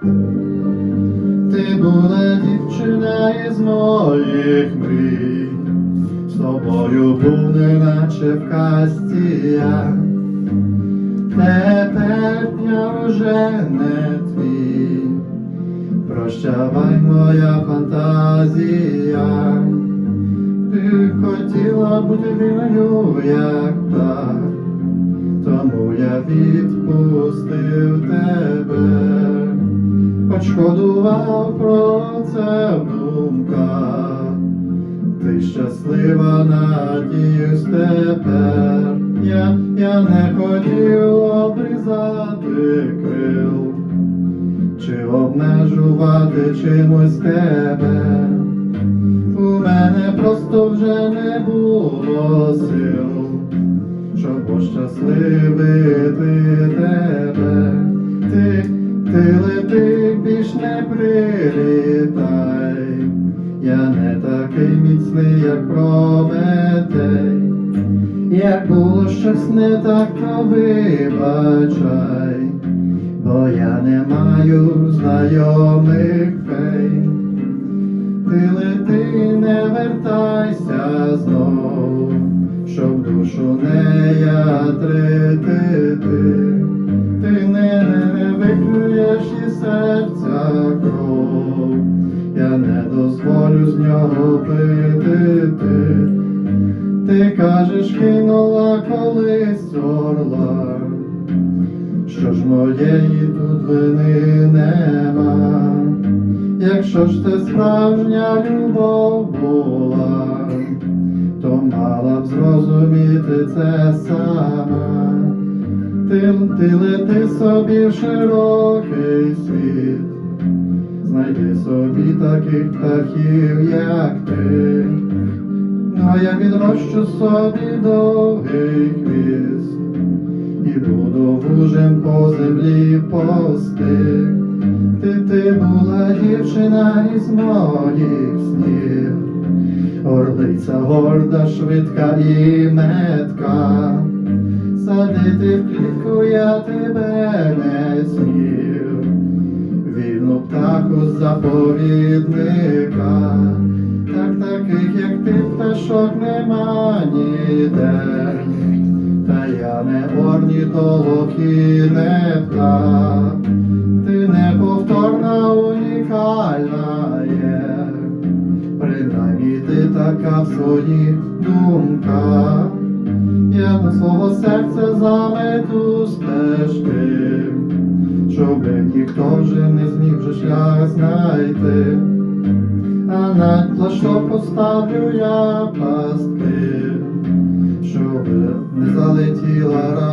Ти була дівчина із моїх мрій, з тобою був неначе в касті я. Тепер я вже не твій, прощавай моя фантазія. Ти хотіла бути вільною, як так, тому я відпустив тебе, шкодував про це в думках. Ти щаслива, надіюсь тепер. Я, я не хотів обрізати крил, чи обмежувати чимось тебе. У мене просто вже не було сил, щоб пощасливити тебе. Ти, ти лети, більш не прилітай. Я не такий міцний, як Прометей. Як було щось не так, то вибачай, бо я не маю знайомих фей. Ти лети, не вертайся знов, щоб душу не ятрити ти. Викриєш і серця кров, я не дозволю з нього пити ти. Ти кажеш, кинула колись орла, що ж моєї тут вини нема. Якщо ж це справжня любов була, то мала б зрозуміти це сама. Ти, ти лети собі в широкий світ, знайди собі таких птахів, як ти. Ну, а я відрощу собі довгий хвіст і буду вужем по землі пости. Ти, ти була дівчина із моїх снів, орлиця горда, швидка і метка. Садити в клітку я тебе не смів, вільну птаху заповідника, так таких, як ти, пташок нема ніде, та я не орнітолог і не птах, ти неповторна, унікальна є, принаймні ти така в своїх думках. До свого серця замету стежки, щоб ніхто вже не зміг вже шлях знайти, а на що поставлю я пастки, щоб не залетіла